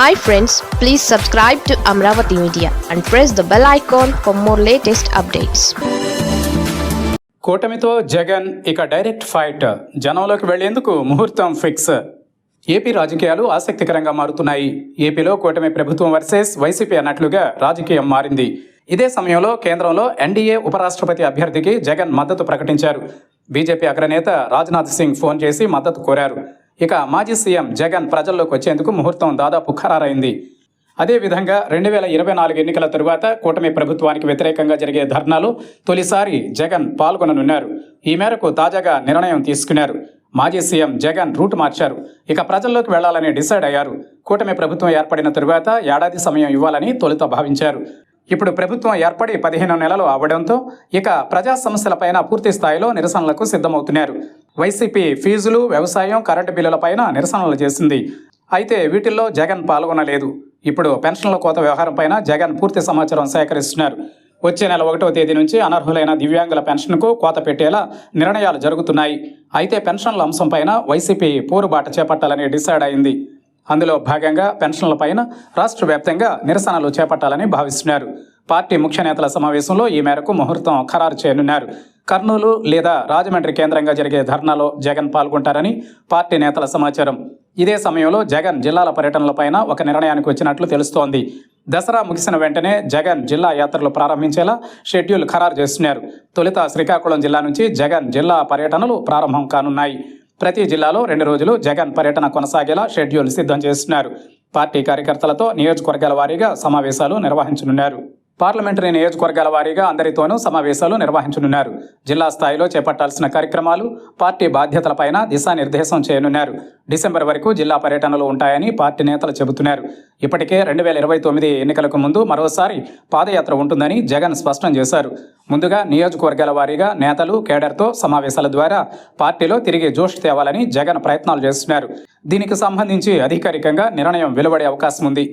Hi friends please subscribe to Amaravati media and press the bell icon for more latest updates కూటమితో Jagan ఇక direct fight జనంలోకి వెళ్ళేందుకు ముహూర్తం fix AP రాజకీయాలు ఆసక్తికరంగా మారుతున్నాయి. ఏపీలో కూటమి ప్రభుత్వం వర్సెస్ వైసీపీ అన్నట్లుగా రాజకీయం మారింది. ఇదే సమయంలో కేంద్రంలో ఎన్డీఏ ఉపరాష్ట్రపతి అభ్యర్థికి జగన్ మద్దతు ప్రకటించారు. బీజేపీ అగ్రనేత రాజ్నాథ్ సింగ్ ఫోన్ చేసి మద్దతు కోరారు. ఇక మాజీ సీఎం జగన్ ప్రజల్లోకి వచ్చేందుకు ముహూర్తం దాదాపు ఖరారైంది. అదేవిధంగా రెండు వేల ఇరవై నాలుగు ఎన్నికల తరువాత కూటమి ప్రభుత్వానికి వ్యతిరేకంగా జరిగే ధర్నాలో తొలిసారి జగన్ పాల్గొననున్నారు. ఈ మేరకు తాజాగా నిర్ణయం తీసుకున్నారు. మాజీ సీఎం జగన్ రూట్ మార్చారు. ఇక ప్రజల్లోకి వెళ్ళాలని డిసైడ్ అయ్యారు. కూటమి ప్రభుత్వం ఏర్పడిన తరువాత ఏడాది సమయం ఇవ్వాలని తొలుత భావించారు. ఇప్పుడు ప్రభుత్వం ఏర్పడి పదిహేను నెలలు అవ్వడంతో ఇక ప్రజా సమస్యలపైన పూర్తి స్థాయిలో నిరసనలకు సిద్ధమవుతున్నారు. వైసీపీ ఫీజులు వ్యవసాయం కరెంటు బిల్లులపైన నిరసనలు చేసింది. అయితే వీటిల్లో జగన్ పాల్గొనలేదు. ఇప్పుడు పెన్షన్ల కోత వ్యవహారంపైన జగన్ పూర్తి సమాచారం సేకరిస్తున్నారు. వచ్చే నెల ఒకటో తేదీ నుంచి అనర్హులైన దివ్యాంగుల పెన్షన్కు కోత పెట్టేలా నిర్ణయాలు జరుగుతున్నాయి. అయితే పెన్షన్ల అంశంపైన వైసీపీ పోరుబాట చేపట్టాలని డిసైడ్ అయింది. అందులో భాగంగా పెన్షన్లపైన రాష్ట్ర వ్యాప్తంగా నిరసనలు చేపట్టాలని భావిస్తున్నారు. పార్టీ ముఖ్య నేతల సమావేశంలో ఈ మేరకు ముహూర్తం ఖరారు చేయనున్నారు. కర్నూలు లేదా రాజమండ్రి కేంద్రంగా జరిగే ధర్నాలో జగన్ పాల్గొంటారని పార్టీ నేతల సమాచారం. ఇదే సమయంలో జగన్ జిల్లాల పర్యటనలపైన ఒక నిర్ణయానికి వచ్చినట్లు తెలుస్తోంది. దసరా ముగిసిన వెంటనే జగన్ జిల్లా యాత్రలు ప్రారంభించేలా షెడ్యూల్ ఖరారు చేస్తున్నారు. తొలుత శ్రీకాకుళం జిల్లా నుంచి జగన్ జిల్లా పర్యటనలు ప్రారంభం కానున్నాయి. ప్రతి జిల్లాలో రెండు రోజులు జగన్ పర్యటన కొనసాగేలా షెడ్యూల్ సిద్ధం చేస్తున్నారు. పార్టీ కార్యకర్తలతో నియోజకవర్గాల వారీగా సమావేశాలు నిర్వహించనున్నారు. పార్లమెంటరీ నియోజకవర్గాల వారీగా అందరితోనూ సమావేశాలు నిర్వహించనున్నారు. జిల్లా స్థాయిలో చేపట్టాల్సిన కార్యక్రమాలు పార్టీ బాధ్యతలపైన దిశానిర్దేశం చేయనున్నారు. డిసెంబర్ వరకు జిల్లా పర్యటనలు ఉంటాయని పార్టీ నేతలు చెబుతున్నారు. ఇప్పటికే రెండు వేల ఇరవై తొమ్మిది ఎన్నికలకు ముందు మరోసారి పాదయాత్ర ఉంటుందని జగన్ స్పష్టం చేశారు. ముందుగా నియోజకవర్గాల వారీగా నేతలు కేడర్తో సమావేశాల ద్వారా పార్టీలో తిరిగి జోష్ తేవాలని జగన్ ప్రయత్నాలు చేస్తున్నారు. దీనికి సంబంధించి అధికారికంగా నిర్ణయం వెలువడే అవకాశం ఉంది.